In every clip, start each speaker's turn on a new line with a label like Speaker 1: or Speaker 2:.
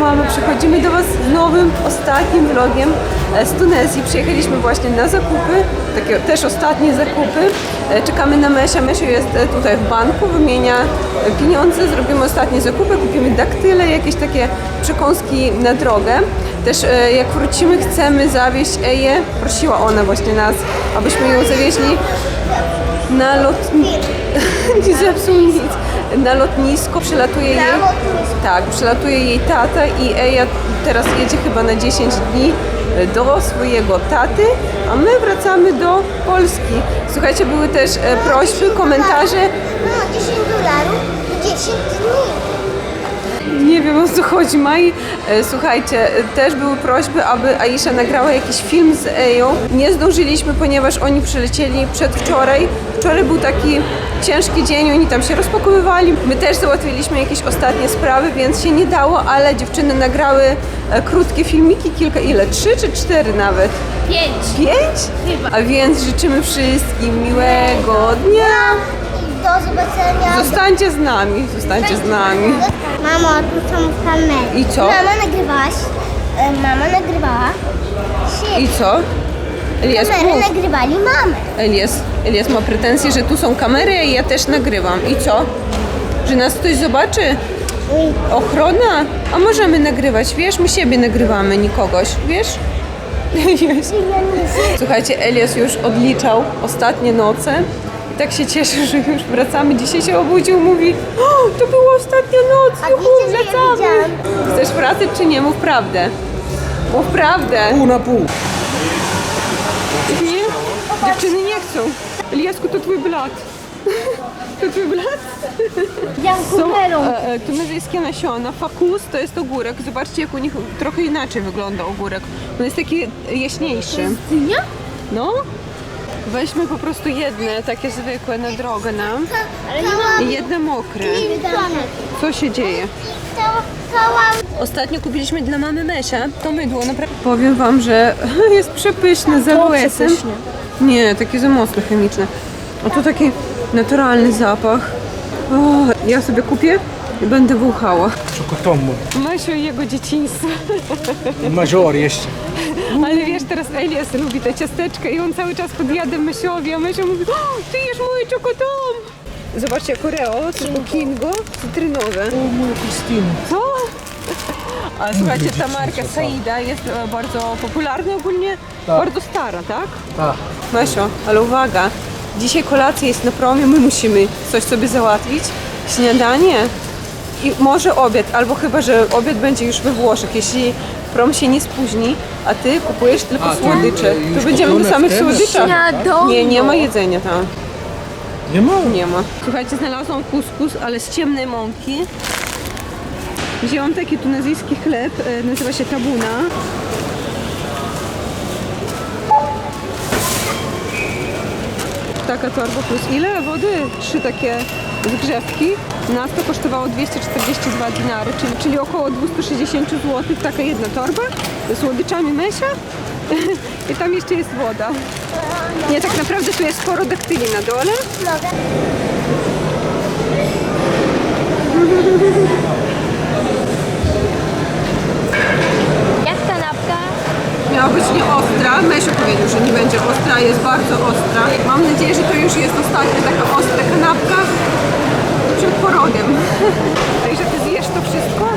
Speaker 1: mamy, przychodzimy do Was z nowym, ostatnim vlogiem e, z Tunezji. Przyjechaliśmy właśnie na zakupy, takie też ostatnie zakupy. E, Czekamy na Mesia. Mesio jest e, tutaj w banku, wymienia pieniądze, zrobimy ostatnie zakupy, kupimy daktyle, jakieś takie przekąski na drogę. Też jak wrócimy, chcemy zawieźć Eję. Prosiła ona właśnie nas, abyśmy ją zawieźli na lotnisko. Nie zepsuł nic. Na lotnisko przylatuje jej. Tak, przylatuje jej tata i Eja teraz jedzie chyba na 10 dni do swojego taty, a my wracamy do Polski. Słuchajcie, były też e, prośby, komentarze.
Speaker 2: No, 10 dolarów i 10 dni.
Speaker 1: Nie wiem o co chodzi, Mai. E, Słuchajcie, też były prośby, aby Aisha nagrała jakiś film z Eją. Nie zdążyliśmy, ponieważ oni przylecieli przedwczoraj. Wczoraj był taki ciężki dzień, oni tam się rozpakowywali. My też załatwiliśmy jakieś ostatnie sprawy, więc się nie dało, ale dziewczyny nagrały e, krótkie filmiki, kilka, ile? Trzy czy cztery nawet?
Speaker 3: Pięć.
Speaker 1: Pięć?
Speaker 3: Chyba.
Speaker 1: A więc życzymy wszystkim miłego dnia.
Speaker 2: I do zobaczenia.
Speaker 1: Zostańcie z nami, zostańcie z nami.
Speaker 2: Mamo, tu są kamery.
Speaker 1: I co?
Speaker 2: Mama nagrywałaś. e, Mama nagrywała.
Speaker 1: I
Speaker 2: Shit.
Speaker 1: co? Elias,
Speaker 2: Kamery
Speaker 1: mów.
Speaker 2: nagrywali mamę.
Speaker 1: Elias, Elias ma pretensje, że tu są kamery, a ja też nagrywam. I co? Że nas ktoś zobaczy? Ochrona? A możemy nagrywać, wiesz? My siebie nagrywamy, nikogoś, wiesz? Elias. Słuchajcie, Elias już odliczał ostatnie noce. Tak się cieszy, że już wracamy. Dzisiaj się obudził, mówi o, to była ostatnia noc,
Speaker 2: A
Speaker 1: juhu,
Speaker 2: że ja
Speaker 1: wracamy.
Speaker 2: widziałam?
Speaker 1: Chcesz wracać czy nie? Mów prawdę. Mów prawdę.
Speaker 4: Pół na pół.
Speaker 1: Nie? Dziewczyny nie chcą. Eliasku, to twój blat. To twój blat? Są
Speaker 2: Jankumerą.
Speaker 1: e, e, tunezyjskie nasiona. Fakus to jest ogórek. Zobaczcie, jak u nich trochę inaczej wygląda ogórek. On jest taki jaśniejszy.
Speaker 3: Dynia?
Speaker 1: No. Weźmy po prostu jedne, takie zwykłe na drogę nam.
Speaker 2: Ale nie mam.
Speaker 1: I jedne mokre. Co się dzieje? Ostatnio kupiliśmy dla mamy Mesia to mydło. Naprawdę. Powiem wam, że jest przepyszne z aloesem. Nie, takie za mocno chemiczne. A tu taki naturalny zapach. O, ja sobie kupię i będę wąchała.
Speaker 4: Czokotomu.
Speaker 1: Mesio i jego dzieciństwo.
Speaker 4: Major jeszcze.
Speaker 1: Ale wiesz, teraz Elias lubi te ciasteczka i on cały czas podjada Mesiowi, a Mesio mówi o, ty jesz moje czokotom. Zobaczcie, Koreo, Kingo, cytrynowe.
Speaker 4: O, moja Krystyna.
Speaker 1: Co? A słuchajcie, ta marka Saida jest e, bardzo popularna ogólnie,
Speaker 4: Tak.
Speaker 1: bardzo stara, tak?
Speaker 4: Tak.
Speaker 1: Mesio, ale uwaga, dzisiaj kolacja jest na promie, my musimy coś sobie załatwić, śniadanie i może obiad, albo chyba, że obiad będzie już we Włoszech, jeśli prom się nie spóźni, a ty kupujesz tylko
Speaker 4: A,
Speaker 1: słodycze.
Speaker 4: e,
Speaker 1: To będziemy na
Speaker 4: kupione
Speaker 1: samych
Speaker 4: wtedy?
Speaker 1: słodyczach.
Speaker 3: Śniadanie.
Speaker 1: Nie, nie ma jedzenia tam.
Speaker 4: Nie ma?
Speaker 1: Nie ma. Słuchajcie, znalazłam kuskus, ale z ciemnej mąki. Wzięłam taki tunezyjski chleb, e, nazywa się tabuna. Taka torba plus ile wody? Trzy takie zgrzewki. Nas to kosztowało 242 dinary, czyli, czyli około 260 zł. Taka jedna torba ze słodyczami Mesia. I tam jeszcze jest woda. Nie, tak naprawdę tu jest sporo daktyli na dole.
Speaker 3: Jak kanapka?
Speaker 1: Miała być nieostra. Mesio powiedział, że nie będzie ostra, jest bardzo ostra. Mam nadzieję, że to już jest ostatnia taka ostra kanapka przed porodem. Także ty zjesz to wszystko?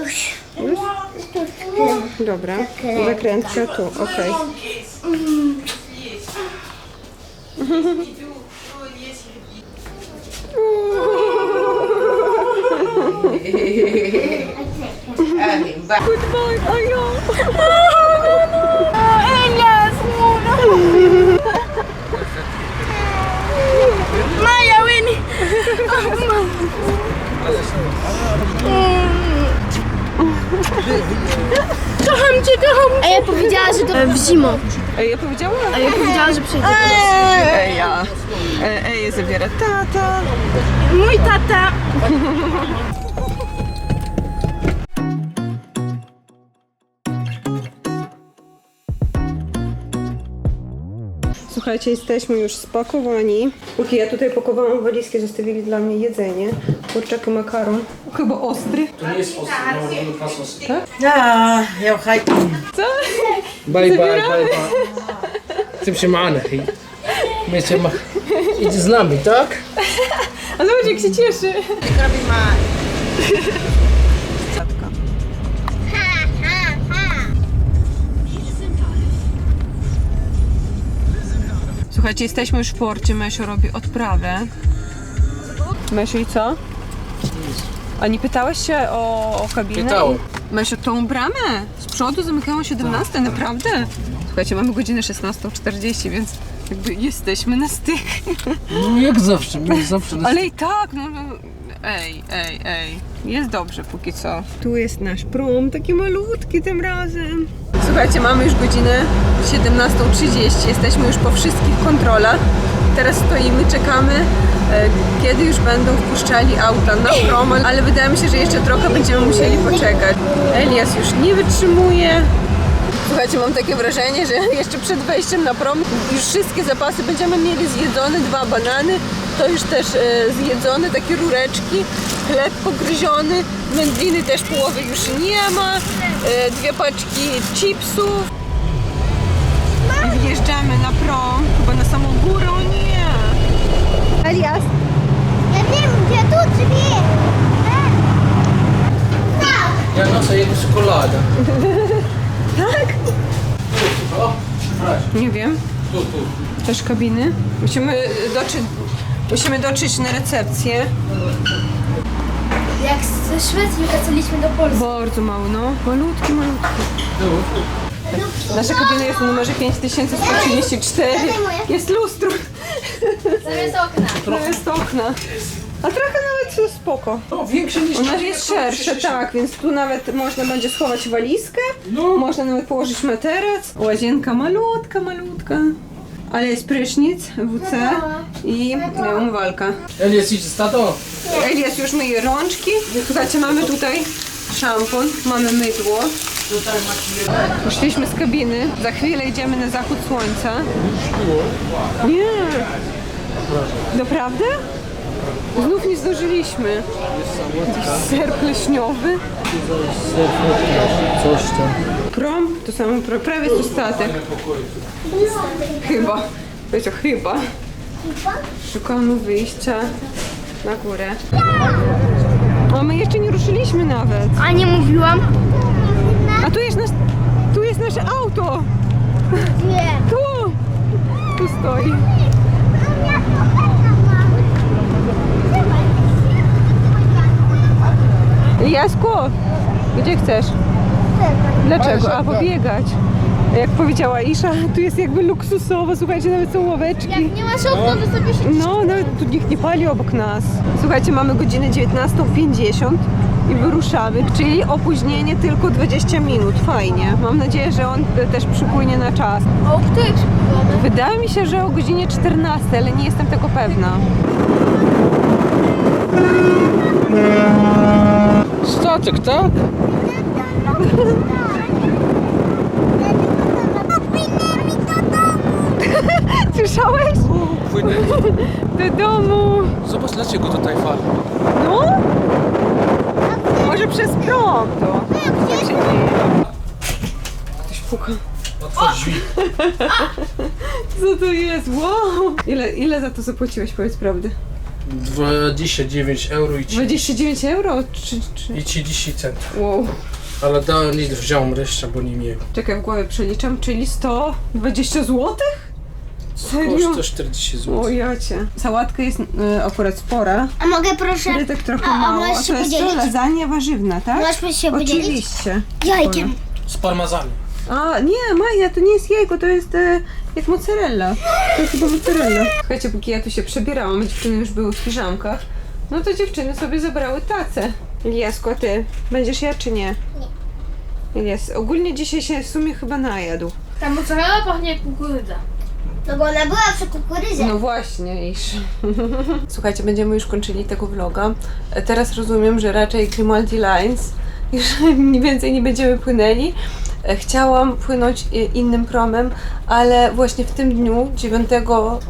Speaker 2: Już.
Speaker 1: Dobra. Zakrętka tu, okej. Goodbye, Ayo.
Speaker 3: Elias, Maja, Winnie. Kocham cię, kocham. A ja powiedziała, że to w zimą.
Speaker 1: Ej, ja powiedziałam?
Speaker 3: A ja powiedziała, że przyjdzie.
Speaker 1: Ej, ja. Ej, zabiera tata.
Speaker 3: Mój tata.
Speaker 1: Słuchajcie, jesteśmy już spakowani. Póki ja tutaj pakowałam walizki, zostawili dla mnie jedzenie. Kurczak makaron. Chyba ostry.
Speaker 4: To nie jest ostry, no, no dwa sosy.
Speaker 5: Tak? A, ja.
Speaker 4: Co? Bye, bye, bye, bye. Tym się maana. My się ma... Idź z nami, tak?
Speaker 1: A zobacz jak się cieszy. Robi. Słuchajcie, jesteśmy już w porcie. Mesio robi odprawę. Mesio i co? A nie pytałeś się o, o kabinę?
Speaker 4: Pytałem.
Speaker 1: Mesio, tą bramę z przodu zamykają o 17, naprawdę? Słuchajcie, mamy godzinę 16.40, więc jakby jesteśmy na styk.
Speaker 4: No jak zawsze, jak zawsze.
Speaker 1: Ale i tak, no, no ej, ej, ej, jest dobrze póki co. Tu jest nasz prom, taki malutki tym razem. Słuchajcie, mamy już godzinę 17.30, jesteśmy już po wszystkich kontrolach. Teraz stoimy, czekamy, e, kiedy już będą wpuszczali auta na prom, ale wydaje mi się, że jeszcze trochę będziemy musieli poczekać. Elias już nie wytrzymuje. Słuchajcie, mam takie wrażenie, że jeszcze przed wejściem na prom już wszystkie zapasy będziemy mieli zjedzone, dwa banany, to już też e, zjedzone, takie rureczki, chleb pogryziony, wędliny też połowy już nie ma, e, dwie paczki chipsów. I wjeżdżamy na prom, chyba na samą górę, o nie! Elias,
Speaker 2: Я wiem, gdzie tu drzwi.
Speaker 4: Ja noszę jedną czekoladę.
Speaker 1: tak? Nie wiem.
Speaker 4: Tu, tu.
Speaker 1: Też kabiny. Musimy dotrzeć, musimy dotrzeć na recepcję.
Speaker 3: Jak ze Szwecji wracaliśmy do Polski.
Speaker 1: Bardzo mało, no. Malutki, malutki. Nasza kabina jest na numerze 5134. Jest lustro.
Speaker 3: Zamiast okna.
Speaker 1: To jest okna. A trochę nawet spoko.
Speaker 4: No, większe niż
Speaker 1: U nas jest szersze, tak, więc tu nawet można będzie schować walizkę.
Speaker 4: No.
Speaker 1: Można nawet położyć materac. Łazienka malutka, malutka. Ale jest prysznic, WC i e, umywalka.
Speaker 4: Elias, idź z tatą.
Speaker 1: Elias już myje rączki. Słuchajcie, mamy tutaj szampon, mamy mydło. Wyszliśmy z kabiny. Za chwilę idziemy na zachód słońca. Nie. Naprawdę? Znów nie zdążyliśmy. Jakiś ser pleśniowy.
Speaker 4: Coś tam.
Speaker 1: Prom, to samo, pro- prawie to statek. Chyba. Wiecie, chyba. Szukamy wyjścia na górę. A my jeszcze nie ruszyliśmy nawet.
Speaker 3: A nie mówiłam?
Speaker 1: A tu jest, nasz, tu jest nasze auto.
Speaker 2: Gdzie?
Speaker 1: Tu. Tu stoi. Jasku, gdzie chcesz? Dlaczego? A pobiegać. Jak powiedziała Isza, tu jest jakby luksusowo, słuchajcie, nawet są ławeczki.
Speaker 3: Jak nie masz okna, to sobie się...
Speaker 1: No, nawet tu nikt nie pali obok nas. Słuchajcie, mamy godzinę 19.50 i wyruszamy, czyli opóźnienie tylko 20 minut. Fajnie. Mam nadzieję, że on też przypłynie na czas.
Speaker 3: A o której przypływamy?
Speaker 1: Wydaje mi się, że o godzinie 14, ale nie jestem tego pewna.
Speaker 4: Statek, tak?
Speaker 1: Słyszałeś?
Speaker 4: Płynę.
Speaker 1: Do domu.
Speaker 4: Zobacz, dlaczego tutaj fala.
Speaker 1: No? Może przez prom to. Tak się dzieje. Ktoś puka.
Speaker 4: Otwórz drzwi.
Speaker 1: Co to jest? Wow! Ile, ile za to zapłaciłeś, powiedz prawdę?
Speaker 4: 29 euro i 30,
Speaker 1: 29 euro? Czy, czy...
Speaker 4: i 30 centów.
Speaker 1: Wow.
Speaker 4: Ale dałem nic, wziąłem resztę, bo nie miałem.
Speaker 1: Czekaj, w głowie przeliczam, czyli 120 zł? Serio?
Speaker 4: Kosztuje 40 zł.
Speaker 1: O jacie. Sałatka jest y, akurat spora.
Speaker 2: A mogę proszę?
Speaker 1: Frytek trochę
Speaker 2: A- a
Speaker 1: mało.
Speaker 2: możesz się
Speaker 1: to jest
Speaker 2: podzielić?
Speaker 1: Lasagna warzywna, tak?
Speaker 2: Możesz się podzielić?
Speaker 1: Oczywiście.
Speaker 2: Jajkiem.
Speaker 4: Z parmezanem.
Speaker 1: A, nie, Maja, to nie jest jajko, to jest e, jak mozzarella. To jest chyba mozzarella. Słuchajcie, póki ja tu się przebierałam, dziewczyny już były w piżamkach, no to dziewczyny sobie zabrały tacę. Eliasku, a ty będziesz ja czy nie? Nie. Elias, ogólnie dzisiaj się w sumie chyba najadł.
Speaker 3: Ta mozzarella pachnie jak kukurydza.
Speaker 2: No bo ona była przy kukurydze.
Speaker 1: No właśnie, iż. Słuchajcie, będziemy już kończyli tego vloga. Teraz rozumiem, że raczej Grimaldi Lines już mniej więcej nie będziemy płynęli. E, Chciałam płynąć e, innym promem, ale właśnie w tym dniu, 9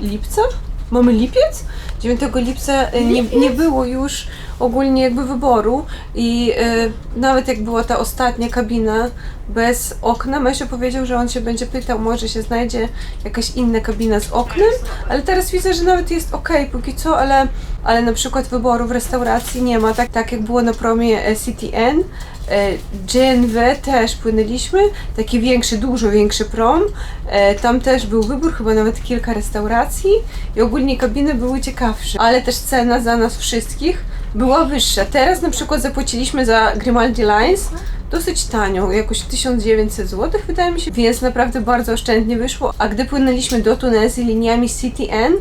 Speaker 1: lipca, mamy lipiec? 9 lipca e, nie, nie było już ogólnie jakby wyboru i e, nawet jak była ta ostatnia kabina bez okna, Mesio powiedział, że on się będzie pytał, może się znajdzie jakaś inna kabina z oknem, ale teraz widzę, że nawet jest ok póki co, ale, ale na przykład wyboru w restauracji nie ma, tak, tak jak było na promie e, CTN. E, GNW też płynęliśmy, taki większy, dużo większy prom. E, Tam też był wybór, chyba nawet kilka restauracji i ogólnie kabiny były ciekawsze, ale też cena za nas wszystkich była wyższa. Teraz na przykład zapłaciliśmy za Grimaldi Lines dosyć tanio, jakoś 1900 zł wydaje mi się, więc naprawdę bardzo oszczędnie wyszło. A gdy płynęliśmy do Tunezji liniami CTN,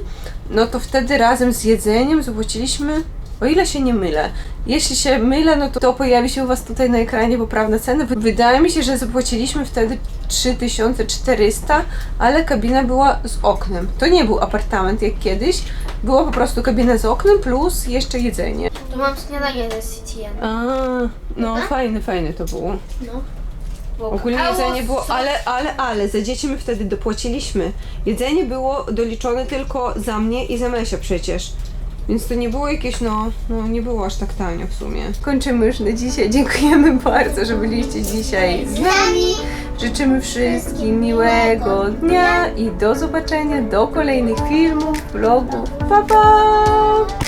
Speaker 1: no to wtedy razem z jedzeniem zapłaciliśmy o ile się nie mylę. Jeśli się mylę, no to, to pojawi się u Was tutaj na ekranie poprawna cena. Wydaje mi się, że zapłaciliśmy wtedy 3400, ale kabina była z oknem. To nie był apartament jak kiedyś, była po prostu kabina z oknem plus jeszcze jedzenie.
Speaker 3: Mam śniadanie ze CTN.
Speaker 1: A, no fajne, fajne to było.
Speaker 3: No.
Speaker 1: Ogólnie
Speaker 3: A
Speaker 1: jedzenie było,
Speaker 3: sos?
Speaker 1: ale, ale, ale za dzieci my wtedy dopłaciliśmy. Jedzenie było doliczone tylko za mnie i za Mesia przecież. Więc to nie było jakieś, no, no nie było aż tak tanio w sumie. Kończymy już na dzisiaj. Dziękujemy bardzo, że byliście dzisiaj z nami. Życzymy wszystkim miłego dnia i do zobaczenia do kolejnych filmów, vlogów. Pa, pa!